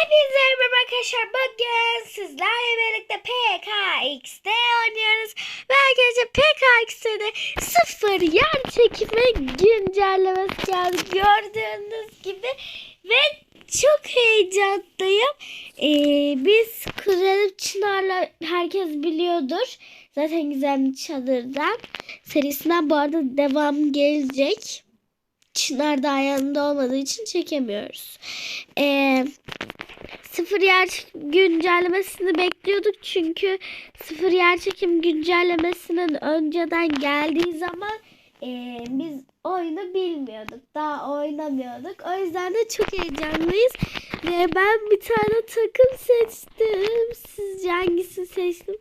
Hepinize merhaba arkadaşlar. Bugün sizlerle birlikte PKX'de oynuyoruz. Ve arkadaşlar PKX'de sıfır yer çekimi güncellemesi geldi. Gördüğünüz gibi. Ve çok heyecanlıyım. Ee, biz Kuzenim Çınar'la herkes biliyordur. Zaten Gizemli Çadır'dan serisinden bu arada devam gelecek. Çınar da yanında olmadığı için çekemiyoruz. Ee, sıfır yer güncellemesini bekliyorduk çünkü sıfır yer çekim güncellemesinin önceden geldiği zaman e, biz oyunu bilmiyorduk. Daha oynamıyorduk. O yüzden de çok heyecanlıyız. Ve ben bir tane takım seçtim. Sizce hangisini seçtim?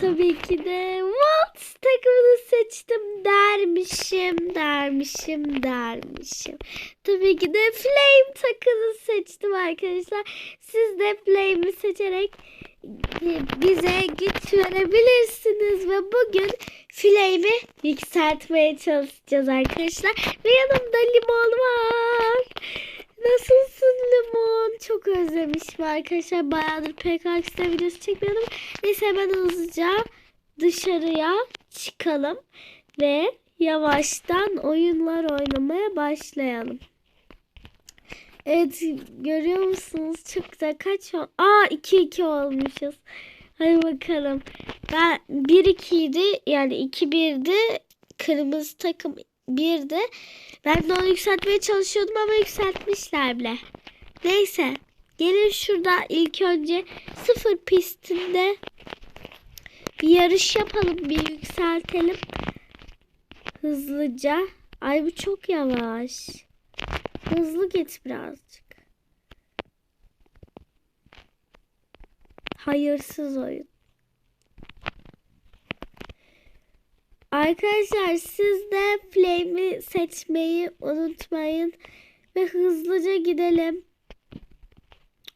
Tabii ki de Waltz takımını seçtim dermişim, dermişim, dermişim. Tabii ki de Flame takımını seçtim arkadaşlar. Siz de Flame'i seçerek bize güç verebilirsiniz ve bugün Flame'i yükseltmeye çalışacağız arkadaşlar. Ve yanımda limon var. Nasılsın limon? Çok özlemişim arkadaşlar. Bayağıdır PKX'de videosu çekmiyordum. Neyse hemen hızlıca dışarıya çıkalım. Ve yavaştan oyunlar oynamaya başlayalım. Evet görüyor musunuz? Çok güzel. Kaç ol? Aa 2-2 olmuşuz. Hadi bakalım. Ben 1-2 idi. Yani 2-1'di. Kırmızı takım 1'di. Ben de onu yükseltmeye çalışıyordum ama yükseltmişler bile. Neyse. Gelin şurada ilk önce sıfır pistinde bir yarış yapalım. Bir yükseltelim. Hızlıca. Ay bu çok yavaş. Hızlı git birazcık. Hayırsız oyun. Arkadaşlar siz de Flame'i seçmeyi unutmayın. Ve hızlıca gidelim.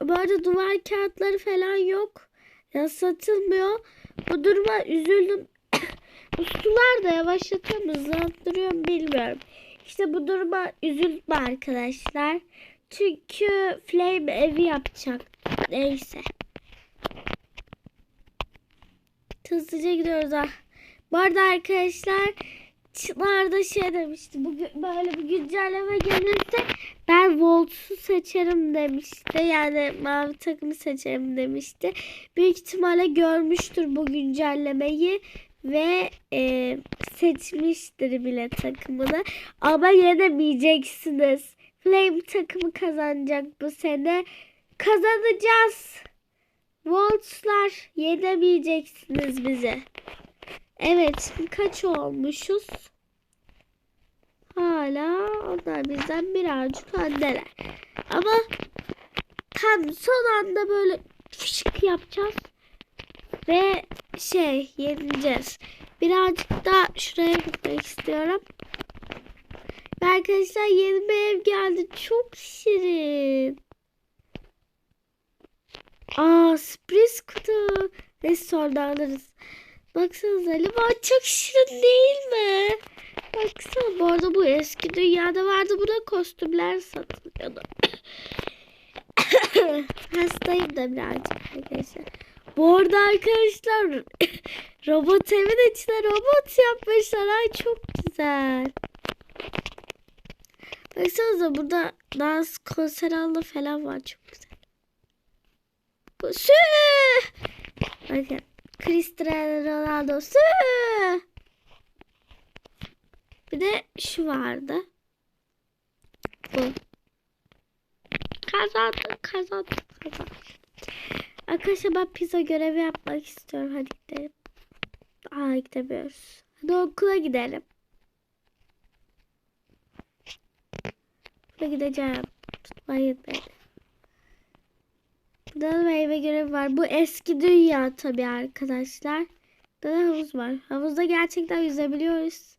Bu arada duvar kağıtları falan yok. Ya satılmıyor. Bu duruma üzüldüm. bu sular da yavaşlatıyor mu hızlandırıyor mu bilmiyorum. İşte bu duruma üzüldüm arkadaşlar. Çünkü Flame evi yapacak. Neyse. Hızlıca gidiyoruz ah. Bu arada arkadaşlar Çınar da şey demişti. Bu, böyle bir güncelleme gelirse ben Volt'u seçerim demişti. Yani mavi takımı seçerim demişti. Büyük ihtimalle görmüştür bu güncellemeyi ve e, seçmiştir bile takımını. Ama yenemeyeceksiniz. Flame takımı kazanacak bu sene. Kazanacağız. Volts'lar yenemeyeceksiniz bizi. Evet kaç olmuşuz? Hala onlar bizden birazcık öndeler. Ama tam son anda böyle fışık yapacağız. Ve şey yeneceğiz. Birazcık da şuraya gitmek istiyorum. Ve arkadaşlar yeni bir ev geldi. Çok şirin. Aa sürpriz kutu. Neyse sonra alırız. Baksanıza limon çok şirin değil mi? Baksana bu arada bu eski dünyada vardı. Burada kostümler satılıyordu. Hastayım da birazcık arkadaşlar. Bu arada arkadaşlar robot evin içine robot yapmışlar. Ay çok güzel. Baksanıza burada dans konser alanı falan var. Çok güzel. Bakın. Cristiano Ronaldo. Sü! Bir de şu vardı. Bu. Kazandık, kazandık, kazandık. Arkadaşlar ben pizza görevi yapmak istiyorum. Hadi gidelim. Aa gidemiyoruz. Hadi okula gidelim. Okula gideceğim. Tutmayın beni. Burada da meyve görevi var. Bu eski dünya tabii arkadaşlar. Burada da havuz var. Havuzda gerçekten yüzebiliyoruz.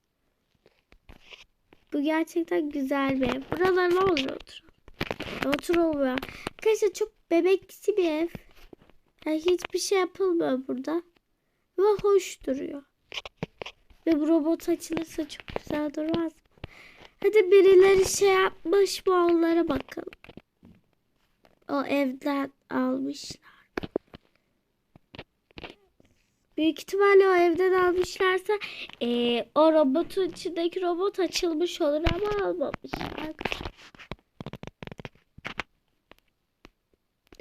Bu gerçekten güzel bir ev. Buralar ne olur otur. Oturulmuyor. Arkadaşlar çok bebeksi bir ev. Yani hiçbir şey yapılmıyor burada. Ve hoş duruyor. Ve bu robot açılırsa çok güzel durmaz mı? Hadi birileri şey yapmış mı onlara bakalım. O evden almışlar. Büyük ihtimalle o evden almışlarsa eee, o robotun içindeki robot açılmış olur ama almamışlar.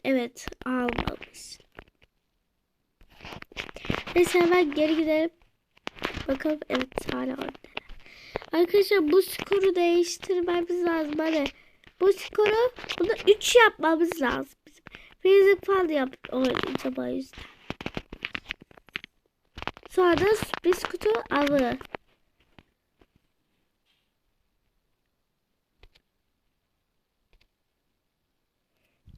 Evet almamış. Neyse hemen geri gidelim. Bakalım evet hala orada. Arkadaşlar bu skoru değiştirmemiz lazım. Hani bu skoru bunu 3 yapmamız lazım. Freezing falan yap o yüzden. Sonra da sürpriz kutu avı.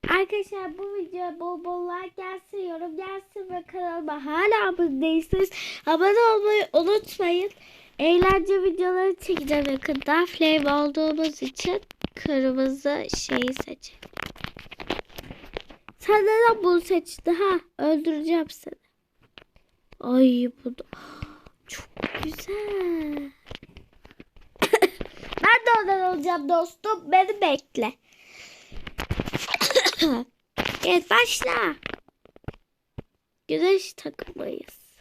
Arkadaşlar bu videoya bol bol like gelsin, yorum gelsin ve kanalıma hala abone değilseniz abone olmayı unutmayın. Eğlence videoları çekeceğim yakında. Flame olduğumuz için kırmızı şeyi seçelim. Sen neden bunu seçtin ha? Öldüreceğim seni. Ay bu da çok güzel. ben de ondan olacağım dostum. Beni bekle. evet başla. Güneş takılmayız.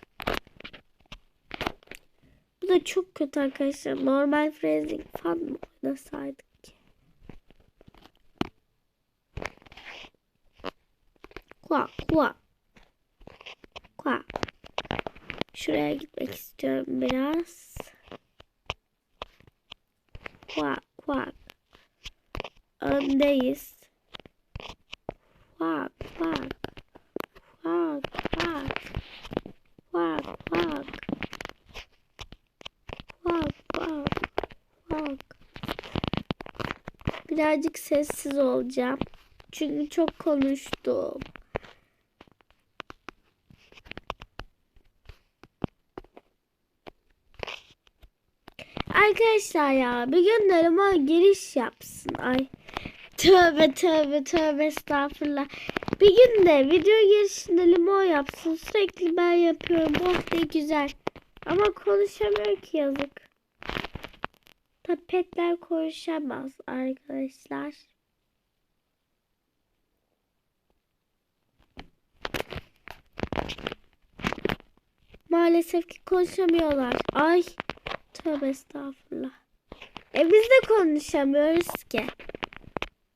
Bu da çok kötü arkadaşlar. Normal phrasing falan mı oynasaydık ki? Kua kua. Kua. Şuraya gitmek istiyorum biraz. Kuak kuak. Öndeyiz. Kuak kuak. Kuak kuak. Kuak kuak. Kuak kuak. Kuak. Birazcık sessiz olacağım. Çünkü çok konuştum. Arkadaşlar ya bir gün Narıma giriş yapsın. Ay tövbe tövbe tövbe estağfurullah. Bir gün de video girişinde limon yapsın. Sürekli ben yapıyorum. Oh ne güzel. Ama konuşamıyor ki yazık. Tabii petler konuşamaz arkadaşlar. Maalesef ki konuşamıyorlar. Ay tövbe estağfurullah. E biz de konuşamıyoruz ki.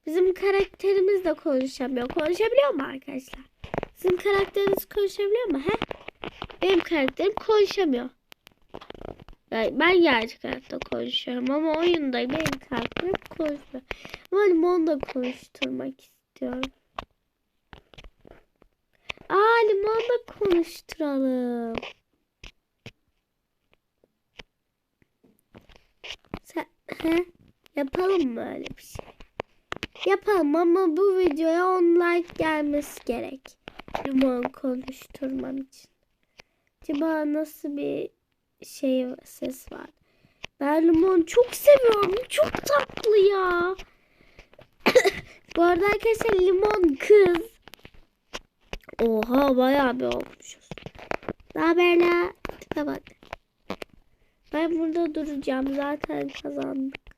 Bizim karakterimiz de konuşamıyor. Konuşabiliyor mu arkadaşlar? Sizin karakteriniz konuşabiliyor mu? He? Benim karakterim konuşamıyor. Yani ben gerçek hayatta konuşuyorum ama oyunda benim karakterim konuşmuyor. Ama limonu da konuşturmak istiyorum. Aa limonu da konuşturalım. Sen, he? Yapalım mı öyle bir şey? Yapalım ama bu videoya 10 like gelmesi gerek. Limon konuşturmam için. Acaba nasıl bir şey ses var? Ben limon çok seviyorum. Çok tatlı ya. bu arada arkadaşlar limon kız. Oha bayağı bir olmuşuz. Ne haber la? Tipe bak. Ben burada duracağım. Zaten kazandık.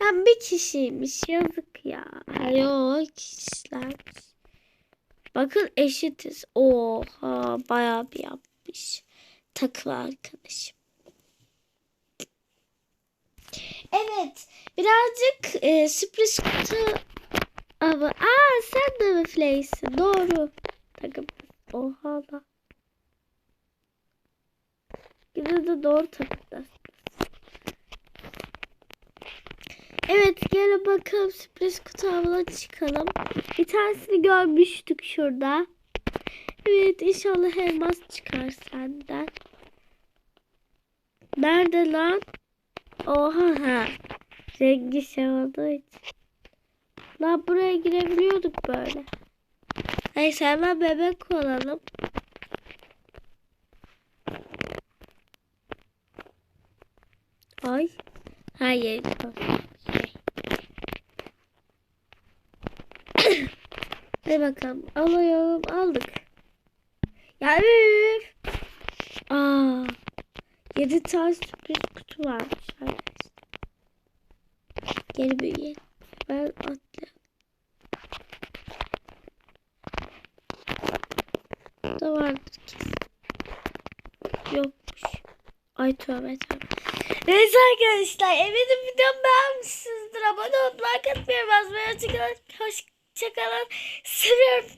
Ben bir kişiymiş. Yazık ya. Yok kişilermiş. Bakın eşitiz. Oha bayağı bir yapmış. Takım arkadaşım. Evet. Birazcık e, sürpriz kutu ama aa sen de mi Flays'in? Doğru. Takım. Oha da. Yine de doğru takımda. Evet gelin bakalım sürpriz kutu çıkalım. Bir tanesini görmüştük şurada. Evet inşallah elmas çıkar senden. Nerede lan? Oha ha. Rengi şey. Lan buraya girebiliyorduk böyle. Neyse hemen bebek olalım. Ay. Hayır. Hadi bakalım. Alıyorum. Aldık. Ya üf. Aa. 7 tane sürpriz kutu varmış arkadaşlar. Geri büyüyelim. Ben atlayayım. Da vardır kesin. Yokmuş. Ay tövbe tövbe. Neyse arkadaşlar eminim videomu beğenmişsinizdir. Abone olup like atmayı basmayı açık hoşçakalın. Seviyorum.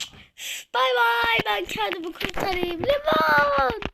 Bay bay. Ben kendimi kurtarayım. Limon.